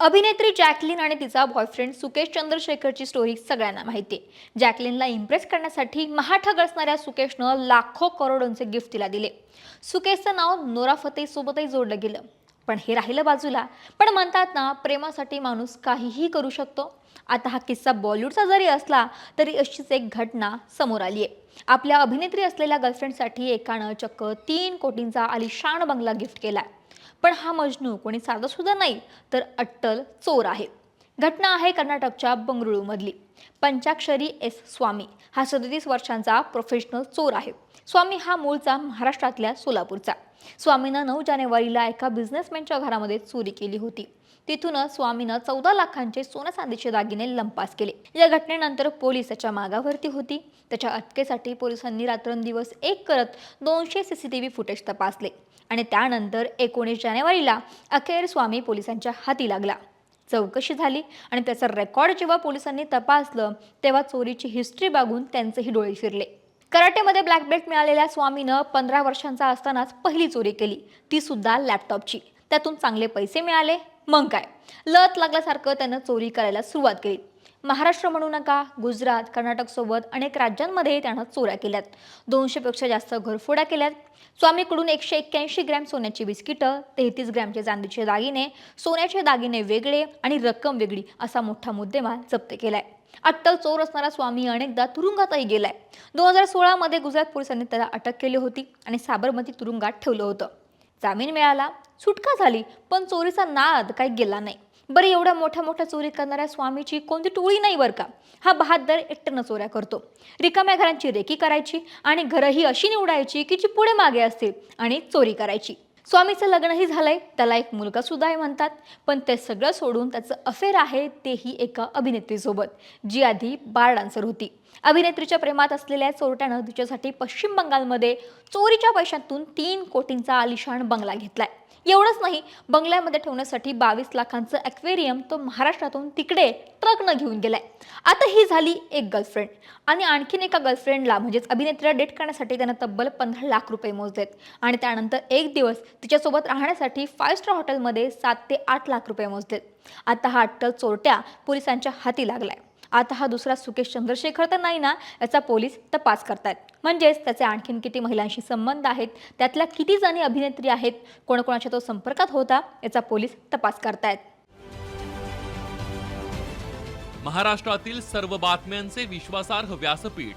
अभिनेत्री जॅकलिन आणि तिचा बॉयफ्रेंड सुकेश चंद्रशेखरची स्टोरी सगळ्यांना माहिती आहे. जॅकलिनला इम्प्रेस करण्यासाठी महाठग असणाऱ्या सुकेशनं लाखो करोडोंचे गिफ्ट तिला दिले. सुकेशचं नाव नोरा फतेहीसोबतही जोडलं गेलं. पण हे राहिलं बाजूला. पण म्हणतात ना प्रेमासाठी माणूस काहीही करू शकतो. आता हा किस्सा बॉलिवूडचा जरी असला तरी अशीच एक घटना समोर आली आहे. आपल्या अभिनेत्री असलेल्या गर्लफ्रेंडसाठी एकानं चक्क तीन कोटींचा आलिशान बंगला गिफ्ट केला पण हा मजनू कोणी साधासुद्धा नाही तर अट्टल चोर आहे घटना आहे कर्नाटकच्या बंगळुरूमधली. पंचाक्षरी एस स्वामी हा सदतीस वर्षांचा प्रोफेशनल चोर आहे. स्वामी हा मूळचा महाराष्ट्रातल्या सोलापूरचा. स्वामीनं नऊ जानेवारीला एका बिझनेसमॅनच्या घरामध्ये चोरी केली होती. तिथूनच स्वामीनं चौदा लाखांचे सोनं चांदीचे दागिने लंपास केले. या घटनेनंतर पोलीस त्याच्या मागावरती होती. त्याच्या अटकेसाठी पोलिसांनी रात्रंदिवस एक करत दोनशे C C T V footage तपासले. आणि त्यानंतर एकोणीस जानेवारीला अखेर स्वामी पोलिसांच्या हाती लागला. चौकशी झाली आणि त्याचा रेकॉर्ड जेव्हा पोलिसांनी तपासलं तेव्हा चोरीची हिस्ट्री बघून त्यांचेही डोळे फिरले कराटेमध्ये ब्लॅक बेल्ट मिळालेल्या स्वामीनं पंधरा वर्षांचा असतानाच पहिली चोरी केली. ती सुद्धा लॅपटॉपची त्यातून चांगले पैसे मिळाले. मग काय? लत लागल्यासारखं त्यानं चोरी करायला सुरुवात केली. महाराष्ट्र म्हणू नका गुजरात कर्नाटकसोबत अनेक राज्यांमध्ये त्यानं चोऱ्या केल्यात. दोनशेपेक्षा जास्त घरफोड्या केल्यात. स्वामीकडून एकशे एक्क्याऐंशी ग्रॅम सोन्याची बिस्किटं तेहतीस ग्रॅमचे चांदीचे दागिने सोन्याचे दागिने वेगळे आणि रक्कम वेगळी असा मोठा मुद्देमाल जप्त केलाय. अट्टल चोर असणारा स्वामी अनेकदा तुरुंगातही गेलाय. दोन हजार सोळामध्ये गुजरात पोलिसांनी त्याला अटक केली होती आणि साबरमती तुरुंगात ठेवलं होतं. जामीन मिळाला सुटका झाली पण चोरीचा नाद काही गेला नाही. बरं एवढ्या मोठ्या मोठ्या चोरी करणाऱ्या स्वामीची कोणती टोळी नाही बरं का? हा बहादर एकट्यानं चोऱ्या करतो. रिकाम्या घरांची रेकी करायची आणि घरंही अशी निवडायची की जी पुढे मागे असतील आणि चोरी करायची. स्वामीचं लग्नही झालंय त्याला एक मुलगा सुद्धा आहे म्हणतात. पण ते सगळं सोडून त्याचं अफेअर आहे तेही एका अभिनेत्रीसोबत जी आधी बार डान्सर होती. अभिनेत्रीच्या प्रेमात असलेल्या चोरट्यानं तिच्यासाठी पश्चिम बंगालमध्ये चोरीच्या पैशातून तीन कोटींचा आलिशान बंगला घेतलाय. एवढंच नाही बंगल्यामध्ये ठेवण्यासाठी बावीस लाखांचं ॲक्वेरियम तो महाराष्ट्रातून तिकडे ट्रकनं घेऊन गेलाय. आता ही झाली एक गर्लफ्रेंड. आणि आणखीन एका गर्लफ्रेंडला म्हणजेच अभिनेत्रीला डेट करण्यासाठी त्यानं तब्बल पंधरा लाख रुपये मोजलेत. आणि त्यानंतर एक दिवस तिच्यासोबत राहण्यासाठी फाईव्ह स्टार हॉटेलमध्ये सात ते आठ लाख रुपये मोजलेत आता हा अट्टल चोरट्या पोलिसांच्या हाती लागलाय. आता हा दुसरा सुकेश चंद्रशेखर तर नाही ना याचा पोलीस तपास करतायत. म्हणजेच त्याचे आणखीन किती महिलांशी संबंध आहेत त्यातल्या किती जणी अभिनेत्री आहेत कोणाकोणाच्या तो संपर्कात होता याचा पोलीस तपास करतायत. महाराष्ट्रातील सर्व बातम्यांचे विश्वासार्ह व्यासपीठ.